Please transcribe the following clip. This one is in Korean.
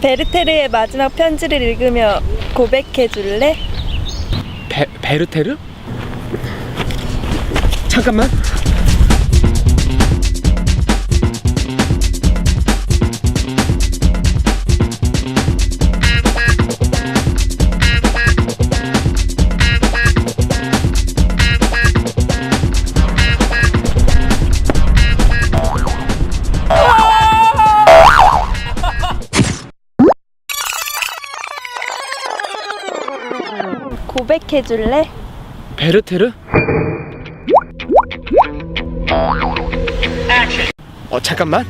베르테르의 마지막 편지를 읽으며 고백해 줄래? 베, 베르테르? 잠깐만. 고백해 줄래? 베르테르? 어 잠깐만.